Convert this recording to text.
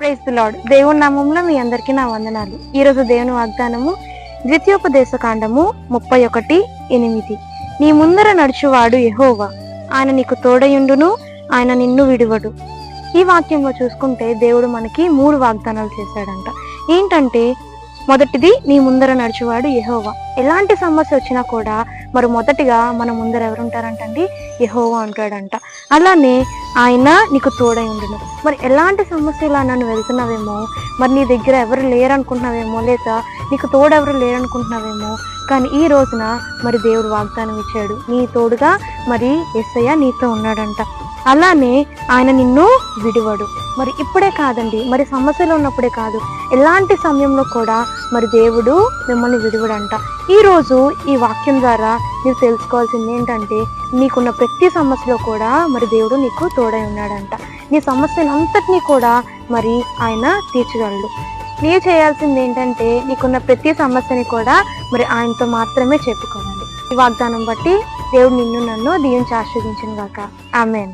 Praise lord దేవుని నామంలో మీ అందరికీ నా వందనాలు. ఈ రోజు దేవుని వాగ్దానము ద్వితీయోపదేశ కాండము ముప్పై ఒకటి ఎనిమిది. నీ ముందర నడుచువాడు ఎహోవా ఆయన నీకు తోడయుండును ఆయన నిన్ను విడువడు. ఈ వాక్యంలో చూసుకుంటే దేవుడు మనకి మూడు వాగ్దానాలు చేశాడంట. ఏంటంటే మొదటిది నీ ముందర నడిచేవాడు యహోవా. ఎలాంటి సమస్య వచ్చినా కూడా మరి మొదటిగా మన ముందర ఎవరుంటారంటండి? యహోవా యెహోవా ఉంటాడంట అలానే ఆయన నీకు తోడై ఉండును. మరి ఎలాంటి సమస్యలు నన్ను వెళ్తున్నావేమో? మరి నీ దగ్గర ఎవరు లేరనుకుంటున్నావేమో లేదా? నీకు తోడు ఎవరు లేరనుకుంటున్నావేమో? కానీ ఈ రోజున మరి దేవుడు వాగ్దానం ఇచ్చాడు. నీ తోడుగా మరి ఎస్ఐ నీతో ఉన్నాడంట. అలానే ఆయన నిన్ను విడివడు. మరి ఇప్పుడే కాదండి మరి సమస్యలు ఉన్నప్పుడే కాదు. ఎలాంటి సమయంలో కూడా మరి దేవుడు మిమ్మల్ని విడివడంట. ఈరోజు ఈ వాక్యం ద్వారా నీవు తెలుసుకోవాల్సింది ఏంటంటే నీకున్న ప్రతి సమస్యలో కూడా మరి దేవుడు నీకు తోడై ఉన్నాడంట. నీ సమస్యలంతటినీ కూడా మరి ఆయన తీర్చగలడు. నీవు చేయాల్సింది ఏంటంటే నీకున్న ప్రతి సమస్యని కూడా మరి ఆయనతో మాత్రమే చెప్పుకోవాలి. ఈ వాగ్దానం బట్టి దేవుడు నిన్ను నన్ను దీవించి ఆస్వాదించిన గాక. ఆమెన్.